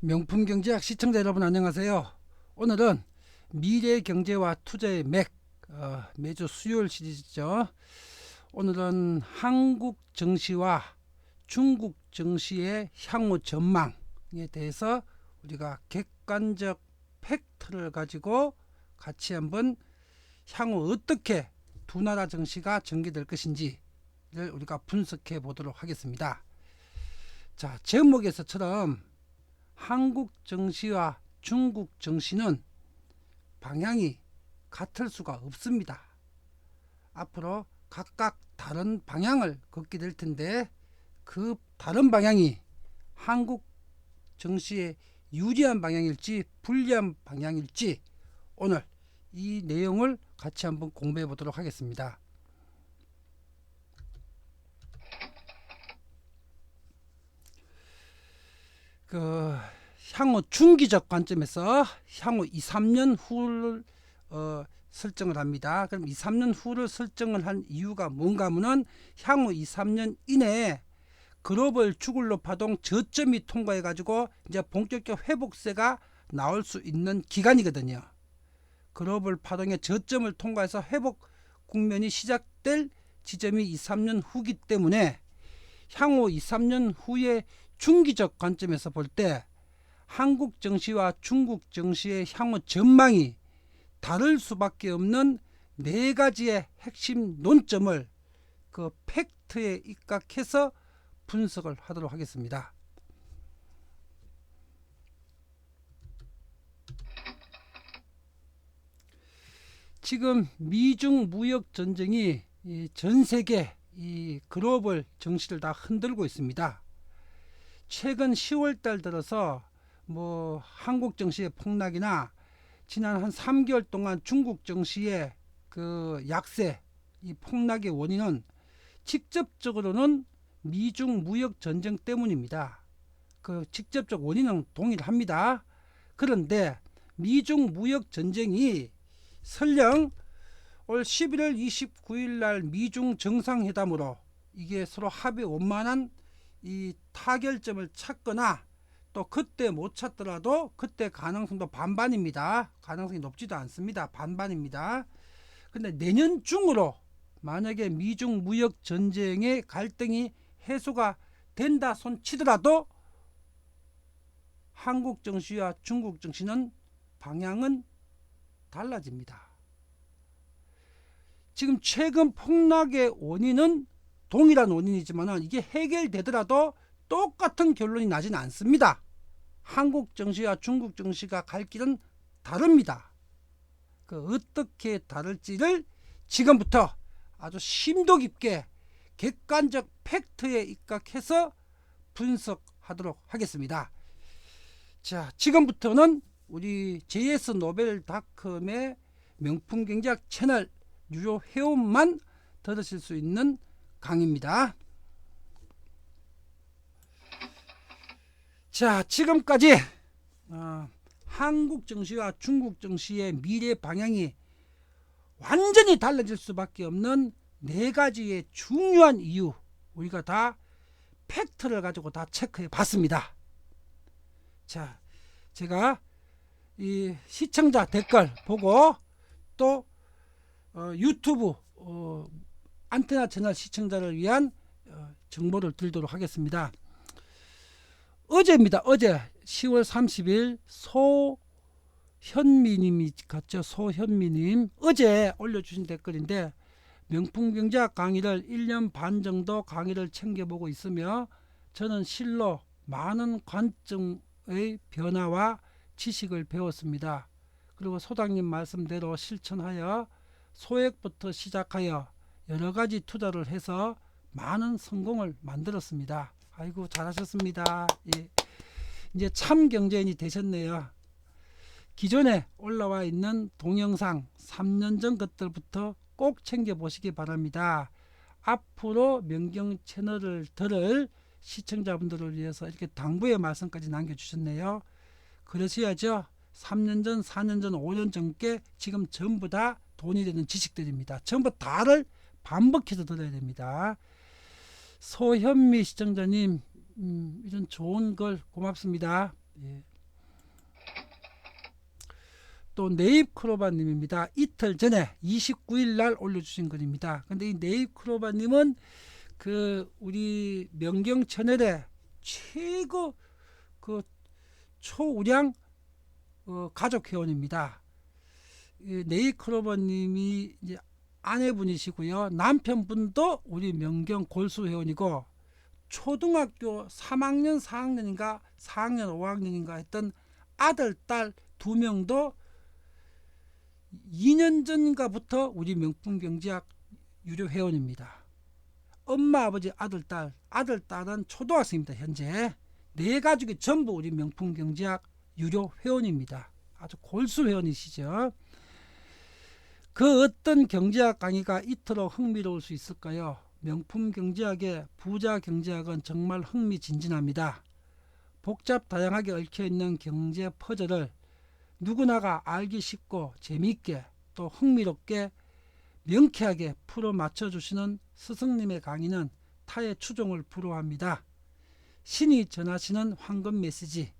명품 경제학 시청자 여러분 안녕하세요. 오늘은 미래 경제와 투자의 맥 어, 매주 수요일 시리즈죠. 오늘은 한국 증시와 중국 증시의 향후 전망에 대해서 우리가 객관적 팩트를 가지고 같이 한번 향후 어떻게 두 나라 증시가 전개될 것인지를 우리가 분석해 보도록 하겠습니다. 자, 제목에서처럼 한국 증시와 중국 증시는 방향이 같을 수가 없습니다. 앞으로 각각 다른 방향을 걷게 될 텐데 그 다른 방향이 한국 증시에 유리한 방향일지 불리한 방향일지 오늘 이 내용을 같이 한번 공부해 보도록 하겠습니다. 그 향후 중기적 관점에서 향후 2, 3년 후를 어, 설정을 합니다. 그럼 2, 3년 후를 설정을 한 이유가 뭔가 하면은 향후 2, 3년 이내에 글로벌 주글로 파동 저점이 통과해 가지고 이제 본격적 회복세가 나올 수 있는 기간이거든요. 글로벌 파동의 저점을 통과해서 회복 국면이 시작될 지점이 2, 3년 후기 때문에 향후 2, 3년 후에 중기적 관점에서 볼 때 한국 증시와 중국 증시의 향후 전망이 다를 수밖에 없는 네 가지의 핵심 논점을 그 팩트에 입각해서 분석을 하도록 하겠습니다. 지금 미중 무역 전쟁이 이전 세계 이 글로벌 정시를 다 흔들고 있습니다. 최근 10월 달 들어서 뭐 한국 증시의 폭락이나 지난 한 3개월 동안 중국 증시의 그 약세 이 폭락의 원인은 직접적으로는 미중 무역 전쟁 때문입니다. 그 직접적 원인은 동일합니다. 그런데 미중 무역 전쟁이 설령 올 11월 29일 날 미중 정상회담으로 이게 서로 합의 원만한 이 타결점을 찾거나 또 그때 못 찾더라도 그때 가능성도 반반입니다. 가능성이 높지도 않습니다. 반반입니다. 근데 내년 중으로 만약에 미중 무역 전쟁의 갈등이 해소가 된다 손 치더라도 한국 정시와 중국 정시는 방향은 달라집니다. 지금 최근 폭락의 원인은 동일한 원인이지만 이게 해결되더라도 똑같은 결론이 나지는 않습니다. 한국 정시와 중국 정시가 갈 길은 다릅니다. 그 어떻게 다를지를 지금부터 아주 심도 깊게 객관적 팩트에 입각해서 분석하도록 하겠습니다. 자, 지금부터는 우리 JS 노벨닷컴의 명품 경제학 채널 유료 회원만 들으실 수 있는 강의입니다. 자, 지금까지 어, 한국 정시와 중국 정시의 미래 방향이 완전히 달라질 수밖에 없는 네 가지의 중요한 이유 우리가 다 팩트를 가지고 다 체크해 봤습니다. 자, 제가 이 시청자 댓글 보고 또 어, 유튜브 어, 안테나 채널 시청자를 위한 어, 정보를 드리도록 하겠습니다. 어제입니다. 어제 10월 30일 소현미님이 갔죠. 소현미님 어제 올려주신 댓글인데 명품경제학 강의를 1년 반 정도 강의를 챙겨보고 있으며 저는 실로 많은 관점의 변화와 지식을 배웠습니다. 그리고 소장님 말씀대로 실천하여 소액부터 시작하여 여러 가지 투자를 해서 많은 성공을 만들었습니다. 아이고 잘하셨습니다. 예. 이제 참 경제인이 되셨네요. 기존에 올라와 있는 동영상 3년 전 것들부터 꼭 챙겨 보시기 바랍니다. 앞으로 명경 채널을 들을 시청자분들을 위해서 이렇게 당부의 말씀까지 남겨주셨네요. 그러셔야죠. 3년 전, 4년 전, 5년 전께 지금 전부 다 돈이 되는 지식들입니다. 전부 다를 반복해서 들어야 됩니다. 소현미 시청자님 음, 이런 좋은 걸 고맙습니다. 예. 또 네잎크로바님입니다. 이틀 전에 29일 날 올려주신 글입니다. 근데 이 네잎크로바님은 그 우리 명경 채널의 최고 그 초우량 어, 가족 회원입니다. 네이크로버님이 아내분이시고요. 남편분도 우리 명경 골수 회원이고 초등학교 3학년, 4학년인가 4학년, 5학년인가 했던 아들, 딸 두 명도 2년 전인가부터 우리 명품 경제학 유료 회원입니다. 엄마, 아버지, 아들, 딸, 아들, 딸은 초등학생입니다. 현재 네 가족이 전부 우리 명품 경제학 유료 회원입니다. 아주 골수 회원이시죠. 그 어떤 경제학 강의가 이토록 흥미로울 수 있을까요? 명품 경제학의 부자 경제학은 정말 흥미진진합니다. 복잡 다양하게 얽혀 있는 경제 퍼즐을 누구나가 알기 쉽고 재미있게 또 흥미롭게 명쾌하게 풀어 맞춰 주시는 스승님의 강의는 타의 추종을 불허합니다. 신이 전하시는 황금 메시지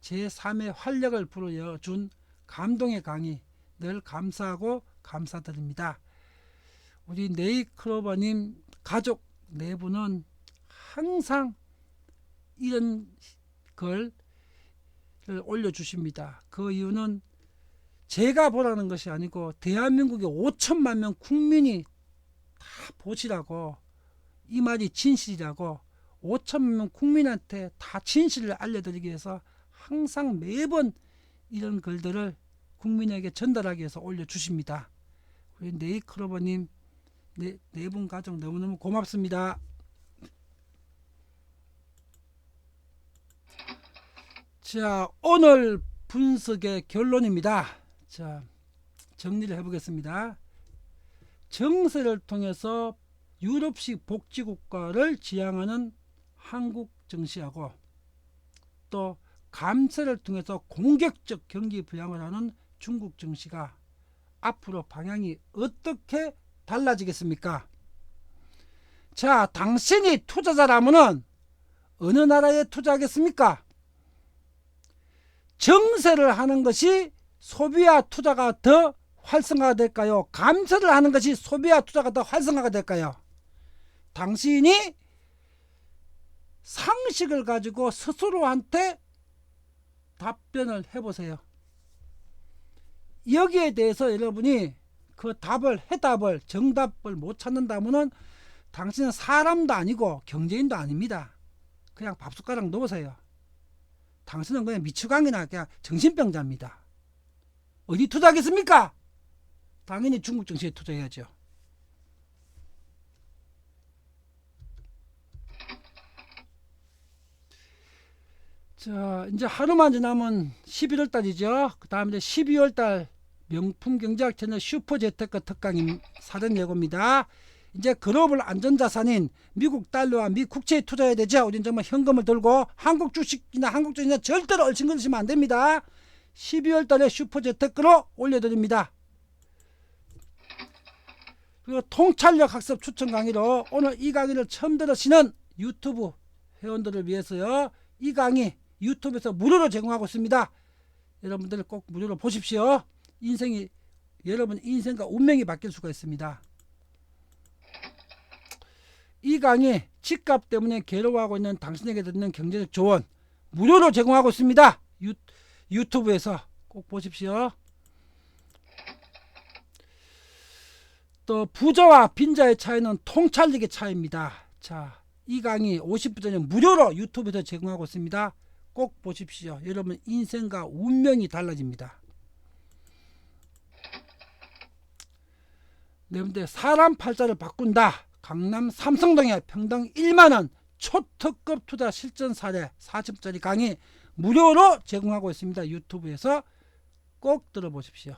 제3의 활력을 불어여 준 감동의 강의 늘 감사하고 감사드립니다. 우리 네이클로버님 가족 네 분은 항상 이런 걸 올려주십니다. 그 이유는 제가 보라는 것이 아니고 대한민국의 5천만 명 국민이 다 보시라고 이 말이 진실이라고 5천만 명 국민한테 다 진실을 알려드리기 위해서 항상 매번 이런 글들을 국민에게 전달하기 위해서 올려주십니다. 우리 네이클로버님 네, 네분 가족 너무너무 고맙습니다. 자, 오늘 분석의 결론입니다. 자, 정리를 해보겠습니다. 정세를 통해서 유럽식 복지국가를 지향하는 한국 정시하고 또 감세를 통해서 공격적 경기 부양을 하는 중국 정시가 앞으로 방향이 어떻게 달라지겠습니까? 자, 당신이 투자자라면은 어느 나라에 투자하겠습니까? 정세를 하는 것이 소비와 투자가 더 활성화가 될까요? 감세를 하는 것이 소비와 투자가 더 활성화가 될까요? 당신이 상식을 가지고 스스로한테 답변을 해보세요. 여기에 대해서 여러분이 그 답을 해답을 정답을 못 찾는다면은 당신은 사람도 아니고 경제인도 아닙니다. 그냥 밥숟가락 놓으세요. 당신은 그냥 미추강이나 그냥 정신병자입니다. 어디 투자하겠습니까? 당연히 중국 증시에 투자해야죠. 자, 이제 하루만 지나면 11월 달이죠. 그 다음에 이제 12월 달 명품 경제학 채널 슈퍼 재테크 특강인 사전 예고입니다. 이제 글로벌 안전자산인 미국 달러와 미 국채에 투자해야 되죠. 우리는 정말 현금을 들고 한국 주식이나 한국 주식이나 절대로 얼씬거리시면 안 됩니다. 12월 달에 슈퍼 재테크로 올려드립니다. 그리고 통찰력 학습 추천 강의로 오늘 이 강의를 처음 들으시는 유튜브 회원들을 위해서요. 이 강의 유튜브에서 무료로 제공하고 있습니다. 여러분들 꼭 무료로 보십시오. 인생이 여러분 인생과 운명이 바뀔 수가 있습니다. 이 강의 집값 때문에 괴로워하고 있는 당신에게 듣는 경제적 조언 무료로 제공하고 있습니다. 유, 유튜브에서 꼭 보십시오. 또 부자와 빈자의 차이는 통찰력의 차이입니다. 자, 이 강의 50분짜리 무료로 유튜브에서 제공하고 있습니다. 꼭 보십시오. 여러분 인생과 운명이 달라집니다. 네, 근데 사람 팔자를 바꾼다. 강남 삼성동에 평당 1만원 초특급 투자 실전 사례 40짜리 강의 무료로 제공하고 있습니다. 유튜브에서 꼭 들어보십시오.